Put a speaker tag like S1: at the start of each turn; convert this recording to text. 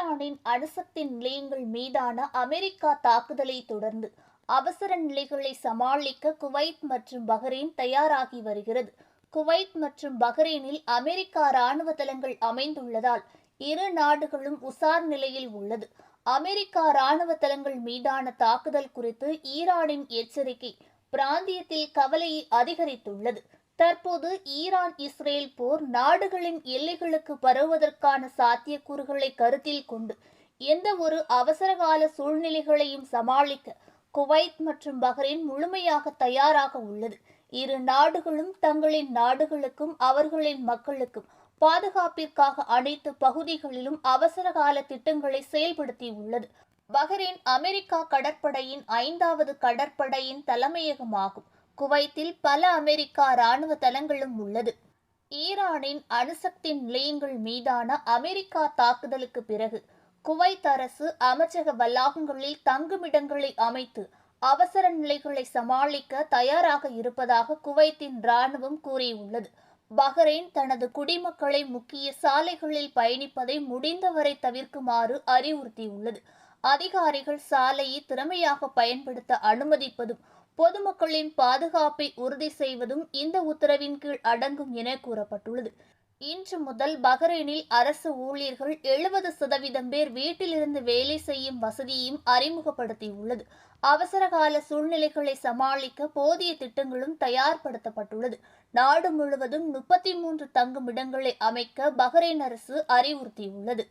S1: ஈரானின் அணுசக்தி நிலையங்கள் மீதான அமெரிக்கா தாக்குதலை தொடர்ந்து அவசர நிலைகளை சமாளிக்க குவைத் மற்றும் பஹ்ரைன் தயாராகி வருகிறது. குவைத் மற்றும் பஹ்ரைனில் அமெரிக்கா ராணுவ தளங்கள் அமைந்துள்ளதால் இரு நாடுகளும் உசார் நிலையில் உள்ளது. அமெரிக்கா ராணுவ தளங்கள் மீதான தாக்குதல் குறித்து ஈரானின் எச்சரிக்கை பிராந்தியத்தில் கவலையை அதிகரித்துள்ளது. தற்போது ஈரான் இஸ்ரேல் போர் நாடுகளின் எல்லைகளுக்கு பரவுவதற்கான சாத்தியக்கூறுகளை கருத்தில் கொண்டு எந்த ஒரு அவசரகால சூழ்நிலைகளையும் சமாளிக்க குவைத் மற்றும் பஹ்ரைன் முழுமையாக தயாராக உள்ளது. இரு நாடுகளும் தங்களின் நாடுகளுக்கும் அவர்களின் மக்களுக்கும் பாதுகாப்பிற்காக அனைத்து பகுதிகளிலும் அவசரகால திட்டங்களை செயல்படுத்தியுள்ளது. பஹ்ரைன் அமெரிக்கா கடற்படையின் ஐந்தாவது கடற்படையின் தலைமையகமாகும். குவைத்தில் பல அமெரிக்கா ராணுவ தளங்களும் உள்ளது. ஈரானின் அணுசக்தி நிலையங்கள் மீதான அமெரிக்கா தாக்குதலுக்கு பிறகு குவைத் அரசு அமைச்சக வளாகங்களில் தங்குமிடங்களை அமைத்து அவசர நிலைகளை சமாளிக்க தயாராக இருப்பதாக குவைத்தின் ராணுவம் கூறியுள்ளது. பஹ்ரைன் தனது குடிமக்களை முக்கிய சாலைகளில் பயணிப்பதை முடிந்தவரை தவிர்க்குமாறு அறிவுறுத்தியுள்ளது. அதிகாரிகள் சாலையை திறமையாக பயன்படுத்த அனுமதிப்பதும் பொதுமக்களின் பாதுகாப்பை உறுதி செய்வதும் இந்த உத்தரவின் கீழ் அடங்கும் என கூறப்பட்டுள்ளது. இன்று முதல் பஹ்ரைனில் அரசு ஊழியர்கள் எழுபது சதவீதம் பேர் வீட்டிலிருந்து வேலை செய்யும் வசதியையும் அறிமுகப்படுத்தியுள்ளது. அவசரகால சூழ்நிலைகளை சமாளிக்க போதிய திட்டங்களும் தயார்படுத்தப்பட்டுள்ளது. நாடு முழுவதும் முப்பத்தி மூன்று தங்குமிடங்களை அமைக்க பஹ்ரைன் அரசு அறிவுறுத்தியுள்ளது.